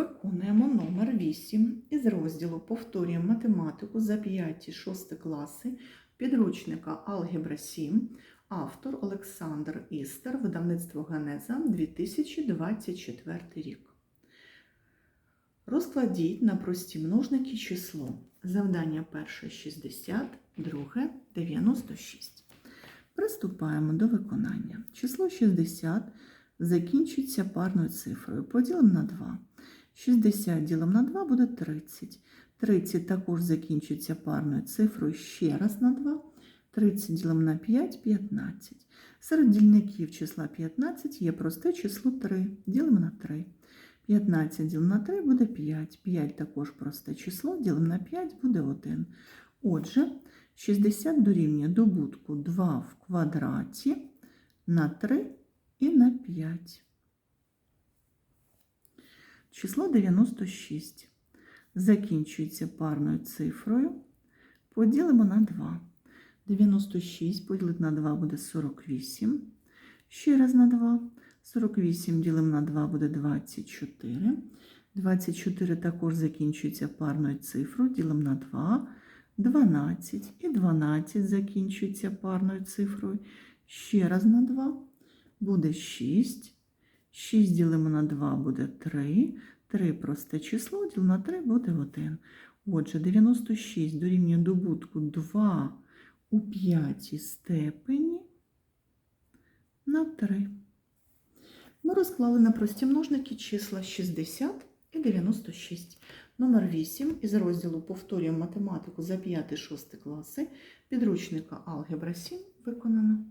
Виконуємо номер 8 із розділу Повторюємо математику за 5-6 класи підручника Алгебра 7, автор Олександр Істер, видавництво Генеза 2024 рік. Розкладіть на прості множники число. Завдання перше 60, друге 96. Приступаємо до виконання. Число 60 закінчується парною цифрою. Поділимо на 2. 60 ділимо на 2 буде 30. 30 також закінчується парною цифрою ще раз на 2. 30 ділимо на 5 15. Серед дільників числа 15 є просте число 3. Ділимо на 3. 15 ділимо на 3 буде 5. 5 також просте число, ділимо на 5 буде 1. Отже, 60 дорівнює добутку 2 в квадраті на 3 і на 5. Число 96 закінчується парною цифрою. Поділимо на 2. 96 поділити на 2 буде 48. Ще раз на 2. 48 ділимо на 2 буде 24. 24 також закінчується парною цифрою. Ділимо на 2. 12. І 12 закінчується парною цифрою. Ще раз на 2 буде 6. 6 ділимо на 2 буде 3. 3 просте число, ділимо на 3 буде 1. Отже, 96 дорівнює добутку 2 у п'ятій степені на 3. Ми розклали на прості множники числа 60 і 96. Номер 8 із розділу Повторюємо математику за 5-6 класи підручника Алгебра 7 виконано.